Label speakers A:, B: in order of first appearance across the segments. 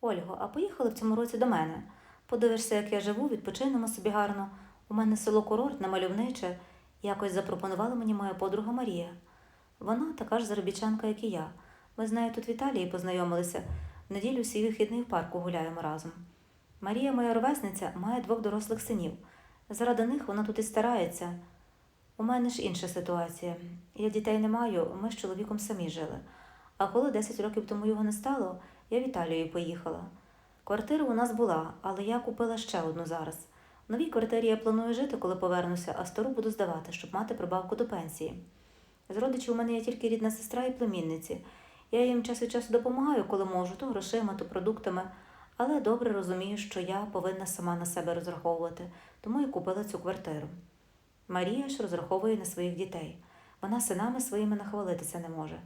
A: Ольго, а поїхали в цьому році до мене. Подивишся, як я живу, відпочинемо собі гарно. У мене село курортне, мальовниче. Якось запропонувала мені моя подруга Марія. Вона така ж заробітчанка, як і я. Ми з нею тут в Італії познайомилися. В неділю свій вихідний в парку гуляємо разом. Марія, моя ровесниця, має двох дорослих синів. Заради них вона тут і старається. У мене ж інша ситуація. Я дітей не маю, ми з чоловіком самі жили. А коли 10 років тому його не стало, я в Італію поїхала. Квартира у нас була, але я купила ще одну зараз. В новій квартирі я планую жити, коли повернуся, а стару буду здавати, щоб мати прибавку до пенсії. З родичів у мене є тільки рідна сестра і племінниці. Я їм час від часу допомагаю, коли можу, то грошима, то продуктами, але добре розумію, що я повинна сама на себе розраховувати, тому і купила цю квартиру. Марія ж розраховує на своїх дітей. Вона синами своїми нахвалитися не може.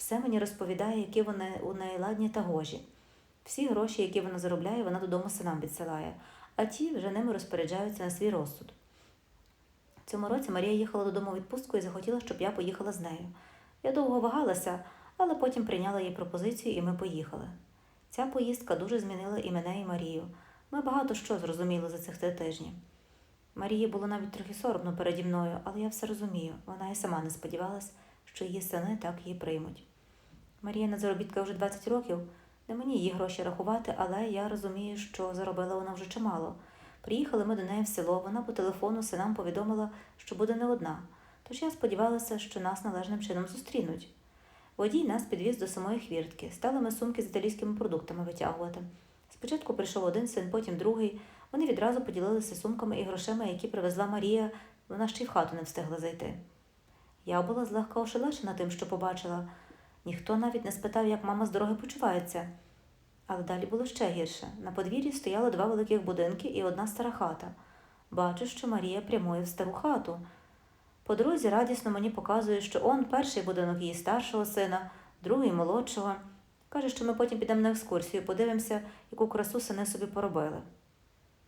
A: Все мені розповідає, які вони у неї ладні та гожі. Всі гроші, які вона заробляє, вона додому синам відсилає, а ті вже ними розпоряджаються на свій розсуд. Цьому році Марія їхала додому у відпустку і захотіла, щоб я поїхала з нею. Я довго вагалася, але потім прийняла її пропозицію, і ми поїхали. Ця поїздка дуже змінила і мене, і Марію. Ми багато що зрозуміли за цих три тижні. Марії було навіть трохи соромно переді мною, але я все розумію. Вона і сама не сподівалась, що її сини так її приймуть. Марія на заробітках вже 20 років. Не мені її гроші рахувати, але я розумію, що заробила вона вже чимало. Приїхали ми до неї в село, вона по телефону синам повідомила, що буде не одна. Тож я сподівалася, що нас належним чином зустрінуть. Водій нас підвіз до самої хвіртки. Стали ми сумки з італійськими продуктами витягувати. Спочатку прийшов один син, потім другий. Вони відразу поділилися сумками і грошима, які привезла Марія, вона ще й в хату не встигла зайти. Я була злегка ошелешена тим, що побачила. Ніхто навіть не спитав, як мама з дороги почувається. Але далі було ще гірше. На подвір'ї стояло два великих будинки і одна стара хата. Бачу, що Марія прямує в стару хату. По дорозі радісно мені показує, що он перший будинок її старшого сина, другий молодшого. Каже, що ми потім підемо на екскурсію, подивимося, яку красу сини собі поробили.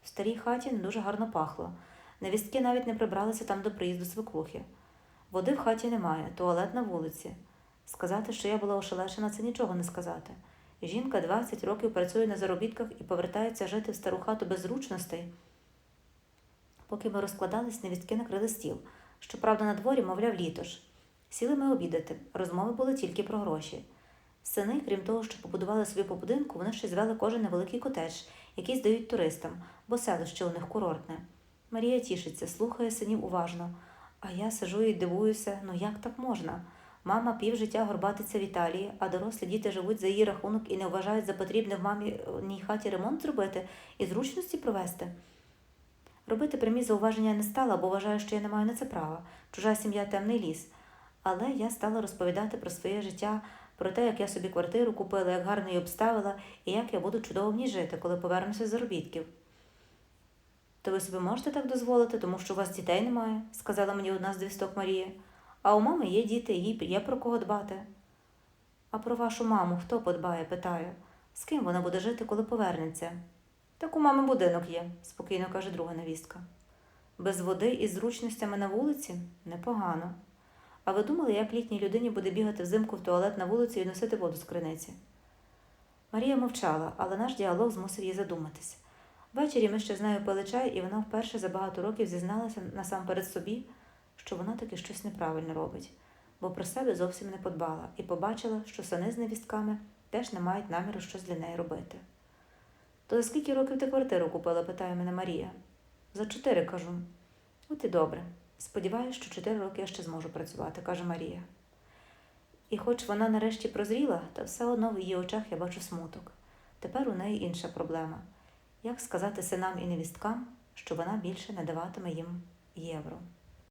A: В старій хаті не дуже гарно пахло. Невістки навіть не прибралися там до приїзду свекрухи. Води в хаті немає, туалет на вулиці. Сказати, що я була ошелешена, це нічого не сказати. Жінка 20 років працює на заробітках і повертається жити в стару хату без зручностей. Поки ми розкладались, невістки накрили стіл. Щоправда, на дворі, мовляв, літо ж. Сіли ми обідати. Розмови були тільки про гроші. Сини, крім того, що побудували собі по будинку, вони ще звели кожен невеликий котедж, який здають туристам, бо селище у них курортне. Марія тішиться, слухає синів уважно. А я сижу і дивуюся, ну як так можна? Мама півжиття горбатиться в Італії, а дорослі діти живуть за її рахунок і не вважають за потрібне в маміній хаті ремонт зробити і зручності провести. Робити прямі зауваження не стала, бо вважаю, що я не маю на це права. Чужа сім'я темний ліс. Але я стала розповідати про своє життя, про те, як я собі квартиру купила, як гарно її обставила, і як я буду чудово в ній жити, коли повернуся з заробітків. То ви собі можете так дозволити, тому що у вас дітей немає, сказала мені одна з двісток Марія. А у мами є діти, їй є про кого дбати. А про вашу маму хто подбає, питаю. З ким вона буде жити, коли повернеться? Так у мами будинок є, спокійно каже друга невістка. Без води і зручностями на вулиці непогано. А ви думали, як літній людині буде бігати взимку в туалет на вулиці і носити воду з криниці? Марія мовчала, але наш діалог змусив її задуматись. Ввечері ми ще з нею пили чай, і вона вперше за багато років зізналася насамперед собі, що вона таки щось неправильно робить, бо про себе зовсім не подбала і побачила, що сини з невістками теж не мають наміру щось для неї робити. То за скільки років ти квартиру купила? питає мене Марія. За чотири кажу. От і добре. Сподіваюсь, що чотири роки я ще зможу працювати, каже Марія. І хоч вона нарешті прозріла, та все одно в її очах я бачу смуток. Тепер у неї інша проблема як сказати синам і невісткам, що вона більше не даватиме їм євро.